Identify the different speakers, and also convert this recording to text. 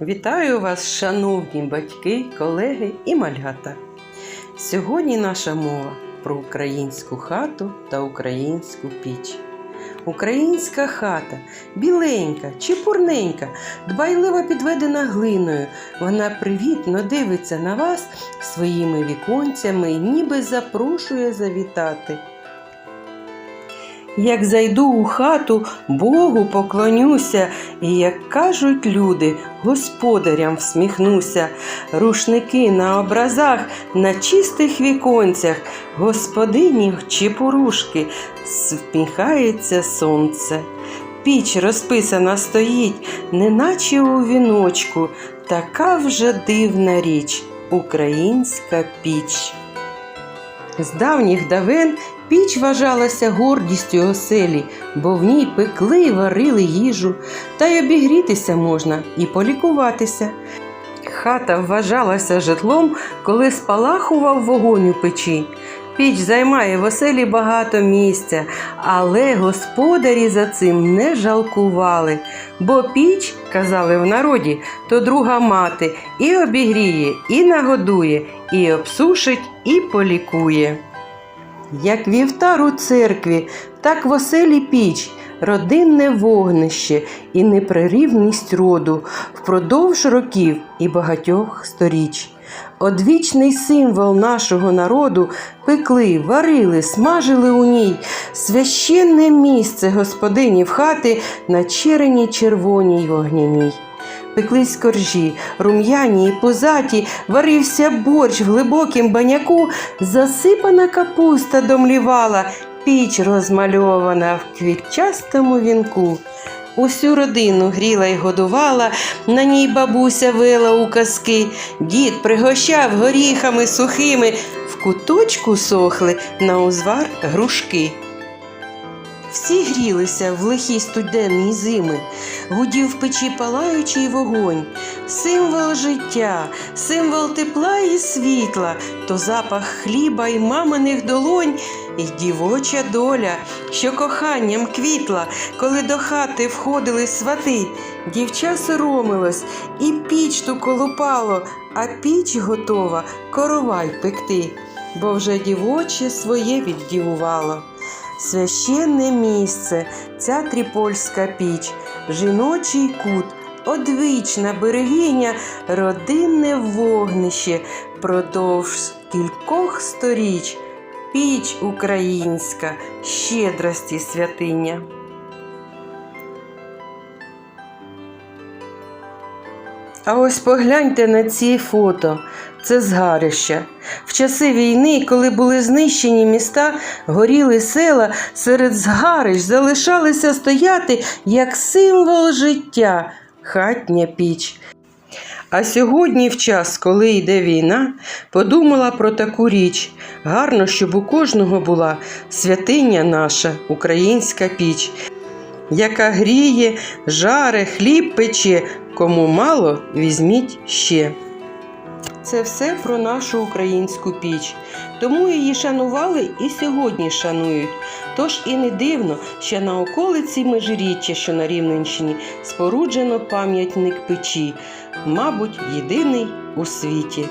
Speaker 1: Вітаю вас, шановні батьки, колеги і малята. Сьогодні наша мова про українську хату та українську піч. Українська хата біленька, чепурненька, дбайливо підведена глиною. Вона привітно дивиться на вас своїми віконцями ніби запрошує завітати. Як зайду у хату, Богу поклонюся, і, як кажуть люди, господарям всміхнуся. Рушники на образах, на чистих віконцях, господині чепурушки, всміхається сонце. Піч розписана стоїть, неначе у віночку, така вже дивна річ українська піч. З давніх давен піч вважалася гордістю оселі, бо в ній пекли і варили їжу, та й обігрітися можна і полікуватися. Хата вважалася житлом, коли спалахував вогонь у печі. Піч займає в оселі багато місця, але господарі за цим не жалкували, бо піч, казали в народі, то друга мати і обігріє, і нагодує, і обсушить, і полікує. Як вівтар у церкві, так в оселі піч, родинне вогнище і неприрівність роду впродовж років і багатьох сторіч. Одвічний символ нашого народу пекли, варили, смажили у ній священне місце господинів хати на черені червоній вогняній. Пеклись коржі, рум'яні і позаті, варився борщ в глибокім баняку, засипана капуста домлівала, піч розмальована в квітчастому вінку. Усю родину гріла й годувала, на ній бабуся вила у казки, дід пригощав горіхами сухими, в куточку сохли на узвар грушки. Всі грілися в лихі студенні зими, гудів в печі палаючий вогонь, символ життя, символ тепла і світла, то запах хліба й маминих долонь, і дівоча доля, що коханням квітла, коли до хати входили свати. Дівча соромилось, і піч ту колупало, а піч готова коровай пекти, бо вже дівоче своє віддівувало. Священне місце, ця трипольська піч, жіночий кут, одвічна берегиня, родинне вогнище продовж кількох сторіч, піч українська, щедрості святиня. А ось погляньте на ці фото. Це згарища. В часи війни, коли були знищені міста, горіли села, серед згарищ залишалися стояти як символ життя хатня піч. А сьогодні, в час, коли йде війна, подумала про таку річ. Гарно, щоб у кожного була святиня наша, українська піч, яка гріє, жаре, хліб пече, кому мало, візьміть ще. Це все про нашу українську піч. Тому її шанували і сьогодні шанують. Тож і не дивно, що на околиці Межиріччя, що на Рівненщині, споруджено пам'ятник печі, мабуть, єдиний у світі.